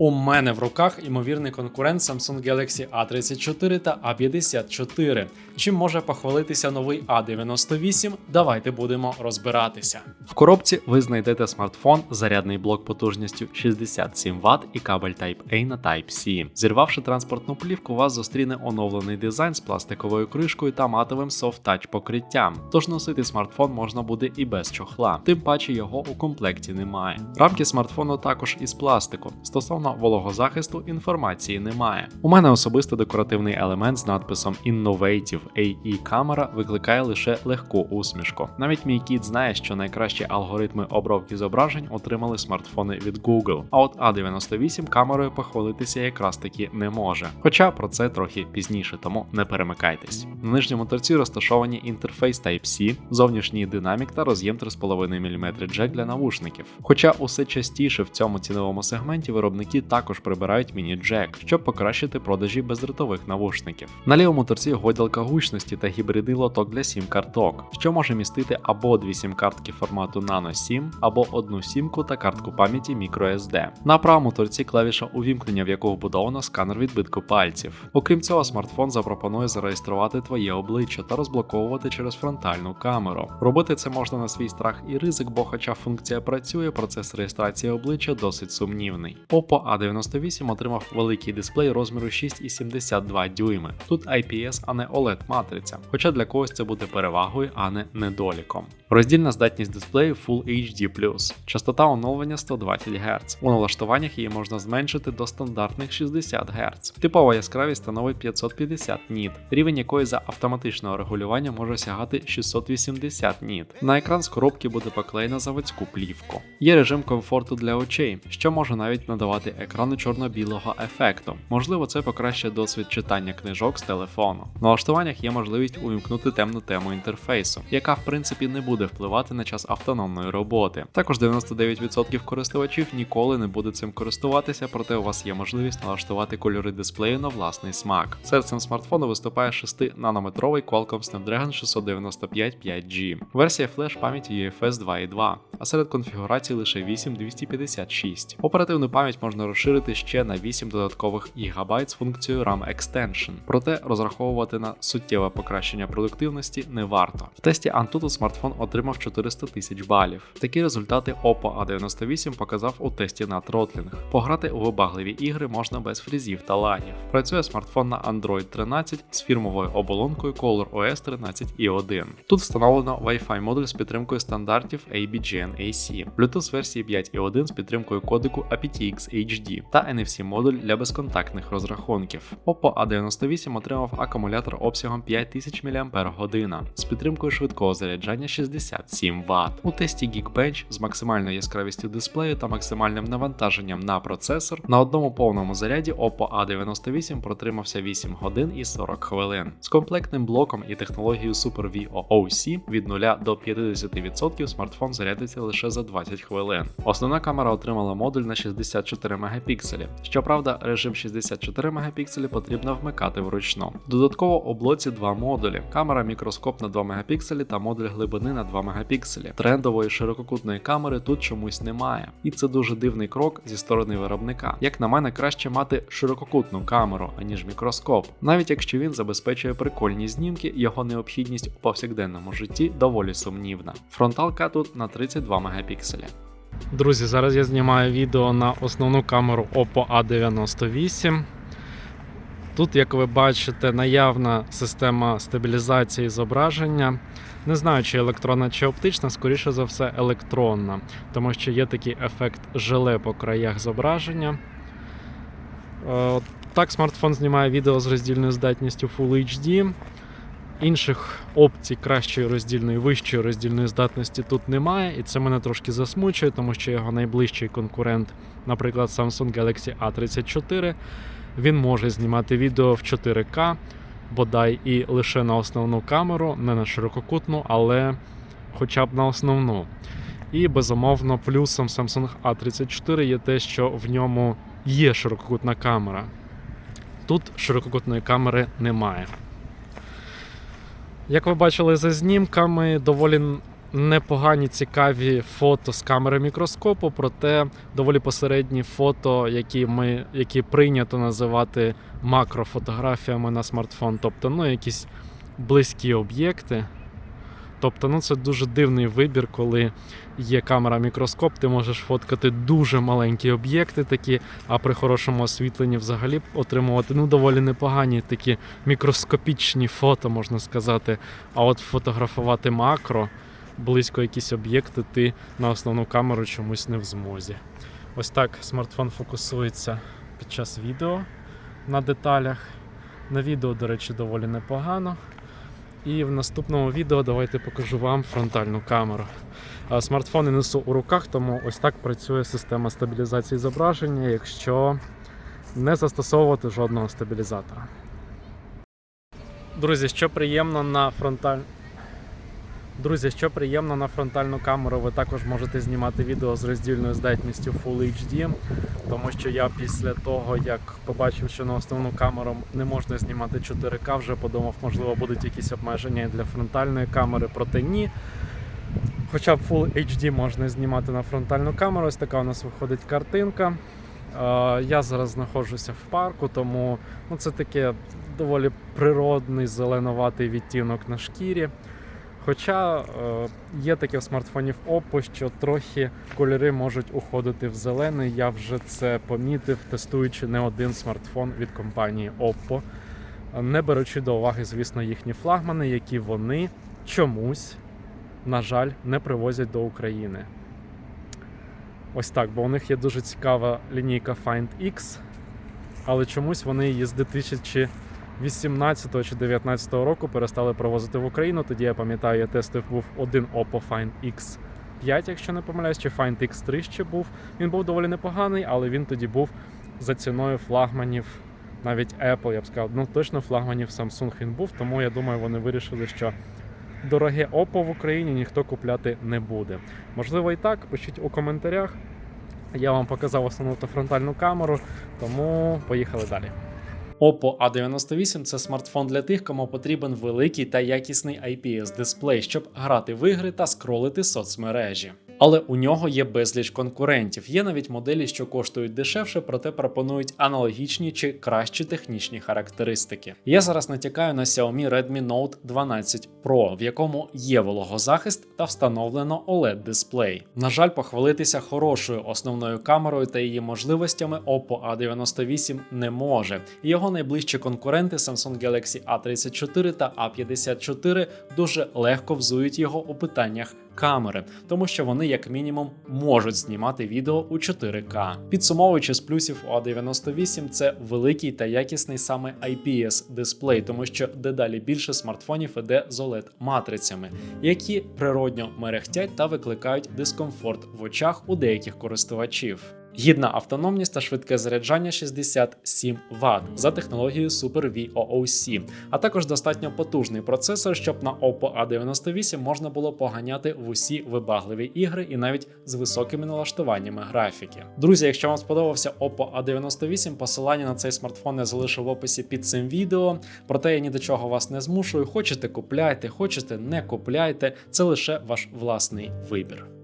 У мене в руках імовірний конкурент Samsung Galaxy A34 та A54. Чим може похвалитися новий A98? Давайте будемо розбиратися. В коробці ви знайдете смартфон, зарядний блок потужністю 67 Вт і кабель Type-A на Type-C. Зірвавши транспортну плівку, вас зустріне оновлений дизайн з пластиковою кришкою та матовим софт-тач покриттям. Тож носити смартфон можна буде і без чохла, тим паче його у комплекті немає. Рамки смартфону також із пластику. Стосовно вологозахисту інформації немає. У мене особисто декоративний елемент з надписом Innovative AE камера викликає лише легку усмішку. Навіть мій кіт знає, що найкращі алгоритми обробки зображень отримали смартфони від Google. А от A98 камерою похвалитися якраз таки не може. Хоча про це трохи пізніше, тому не перемикайтесь. На нижньому торці розташовані інтерфейс Type-C, зовнішній динамік та роз'єм 3,5 мм джек для навушників. Хоча усе частіше в цьому ціновому сегменті виробники також прибирають міні-джек, щоб покращити продажі бездротових навушників. На лівому торці гойдалка гучності та гібридний лоток для сім карток, що може містити або дві сім-картки формату Nano 7, або одну сімку та картку пам'яті microSD. На правому торці клавіша увімкнення, в яку вбудовано сканер відбитку пальців. Окрім цього, смартфон запропонує зареєструвати твоє обличчя та розблоковувати через фронтальну камеру. Робити це можна на свій страх і ризик, бо хоча функція працює, процес реєстрації обличчя досить сумнівний. Oppo A98 отримав великий дисплей розміру 6,72 дюйми. Тут IPS, а не OLED матриця, хоча для когось це буде перевагою, а не недоліком. Роздільна здатність дисплею Full HD+, частота оновлення 120 Гц. У налаштуваннях її можна зменшити до стандартних 60 Гц. Типова яскравість становить 550 ніт, рівень якої за автоматичного регулювання може сягати 680 ніт. На екран з коробки буде поклеєна заводську плівку. Є режим комфорту для очей, що може навіть надавати екрану чорно-білого ефекту. Можливо, це покращить досвід читання книжок з телефону. В налаштуваннях є можливість увімкнути темну тему інтерфейсу, яка в принципі не буде впливати на час автономної роботи. Також 99% користувачів ніколи не буде цим користуватися, проте у вас є можливість налаштувати кольори дисплею на власний смак. Серцем смартфону виступає 6-нанометровий Qualcomm Snapdragon 695 5G. Версія флеш пам'яті UFS 2.2, а серед конфігурацій лише 8256. Оперативну пам'ять можна розширити ще на 8 додаткових ГБ з функцією RAM Extension, проте розраховувати на суттєве покращення продуктивності не варто. В тесті Antutu смартфон отримав 400 тисяч балів. Такі результати Oppo A98 показав у тесті на тротлінг. Пограти у вибагливі ігри можна без фрізів та лагів. Працює смартфон на Android 13 з фірмовою оболонкою ColorOS 13.1. Тут встановлено Wi-Fi модуль з підтримкою стандартів ABGN-AC, Bluetooth версії 5.1 з підтримкою кодеку aptX HD та NFC модуль для безконтактних розрахунків. Oppo A98 отримав акумулятор обсягом 5000 мАч з підтримкою швидкого заряджання 67 Вт. У тесті Geekbench з максимальною яскравістю дисплею та максимальним навантаженням на процесор на одному повному заряді Oppo A98 протримався 8 годин і 40 хвилин. З комплектним блоком і технологією Super VOOC від 0 до 50% смартфон зарядиться лише за 20 хвилин. Основна камера отримала модуль на 64 мегапікселі. Щоправда, режим 64 мегапікселі потрібно вмикати вручну. Додатково у блоці два модулі: камера мікроскоп на 2 мегапікселі та модуль глибини на 2 мегапікселі. Трендової ширококутної камери тут чомусь немає. І це дуже дивний крок зі сторони виробника. Як на мене, краще мати ширококутну камеру, аніж мікроскоп. Навіть якщо він забезпечує прикольні знімки, його необхідність у повсякденному житті доволі сумнівна. Фронталка тут на 32 мегапікселі. Друзі, зараз я знімаю відео на основну камеру Oppo A98. Тут, як ви бачите, наявна система стабілізації зображення. Не знаю, чи електронна, чи оптична, скоріше за все, електронна, тому що є такий ефект желе по краях зображення. Е, Так, смартфон знімає відео з роздільною здатністю Full HD. Інших опцій кращої роздільної, вищої роздільної здатності тут немає, і це мене трошки засмучує, тому що його найближчий конкурент, наприклад, Samsung Galaxy A34, він може знімати відео в 4К, бодай і лише на основну камеру, не на ширококутну, але хоча б на основну. І безумовно, плюсом Samsung A34 є те, що в ньому є ширококутна камера. Тут ширококутної камери немає. Як ви бачили за знімками, доволі непогані цікаві фото з камери мікроскопу, проте доволі посередні фото, які ми які прийнято називати макрофотографіями на смартфон, тобто ну, якісь близькі об'єкти. Тобто, ну це дуже дивний вибір, коли є камера мікроскоп, ти можеш фоткати дуже маленькі об'єкти такі, а при хорошому освітленні взагалі отримувати ну, доволі непогані такі мікроскопічні фото, можна сказати. А от фотографувати макро, близько якісь об'єкти, ти на основну камеру чомусь не в змозі. Ось так смартфон фокусується під час відео на деталях. На відео, до речі, доволі непогано. І в наступному відео давайте покажу вам фронтальну камеру. Смартфони несу у руках, тому ось так працює система стабілізації зображення, якщо не застосовувати жодного стабілізатора. Друзі, що приємно на фронталь... Друзі, що приємно на фронтальну камеру, ви також можете знімати відео з роздільною здатністю Full HD, тому що я після того, як побачив, що на основну камеру не можна знімати 4К, вже подумав, можливо, будуть якісь обмеження для фронтальної камери, проте ні. Хоча б Full HD можна знімати на фронтальну камеру. Ось така у нас виходить картинка. Е, Я зараз знаходжуся в парку, тому ну, це таке доволі природний зеленуватий відтінок на шкірі. Хоча е, є таке в смартфонів Oppo, що трохи кольори можуть уходити в зелений. Я вже це помітив, тестуючи не один смартфон від компанії Oppo, не беручи до уваги, звісно, їхні флагмани, які вони чомусь, на жаль, не привозять до України. Ось так, бо у них є дуже цікава лінійка Find X, але чомусь вони її з 2000 18 чи 19 року перестали провозити в Україну. Тоді я пам'ятаю, я тестив був один Oppo Find X5, якщо не помиляюсь, чи Find X3 ще був. Він був доволі непоганий, але він тоді був за ціною флагманів, навіть Apple, я б сказав, ну точно флагманів Samsung він був, тому я думаю, вони вирішили, що дороге Oppo в Україні ніхто купляти не буде. Можливо, і так, пишіть у коментарях. Я вам показав основну та фронтальну камеру, тому поїхали далі. Oppo A98 це смартфон для тих, кому потрібен великий та якісний IPS дисплей, щоб грати в ігри та скролити соцмережі. Але у нього є безліч конкурентів. Є навіть моделі, що коштують дешевше, проте пропонують аналогічні чи кращі технічні характеристики. Я зараз натякаю на Xiaomi Redmi Note 12 Pro, в якому є вологозахист та встановлено oled дисплей. На жаль, похвалитися хорошою основною камерою та її можливостями Oppo A98 не може. Його найближчі конкуренти Samsung Galaxy A34 та A54 дуже легко взують його у питаннях камери, тому що вони, як мінімум, можуть знімати відео у 4К. Підсумовуючи з плюсів о A98, це великий та якісний саме IPS дисплей, тому що дедалі більше смартфонів іде з oled матрицями, які природньо мерехтять та викликають дискомфорт в очах у деяких користувачів. Гідна автономність та швидке заряджання 67 Вт за технологією Super VOOC, а також достатньо потужний процесор, щоб на Oppo A98 можна було поганяти в усі вибагливі ігри і навіть з високими налаштуваннями графіки. Друзі, якщо вам сподобався Oppo A98, посилання на цей смартфон я залишу в описі під цим відео. Проте я ні до чого вас не змушую. Хочете купляйте, хочете не купляйте. Це лише ваш власний вибір.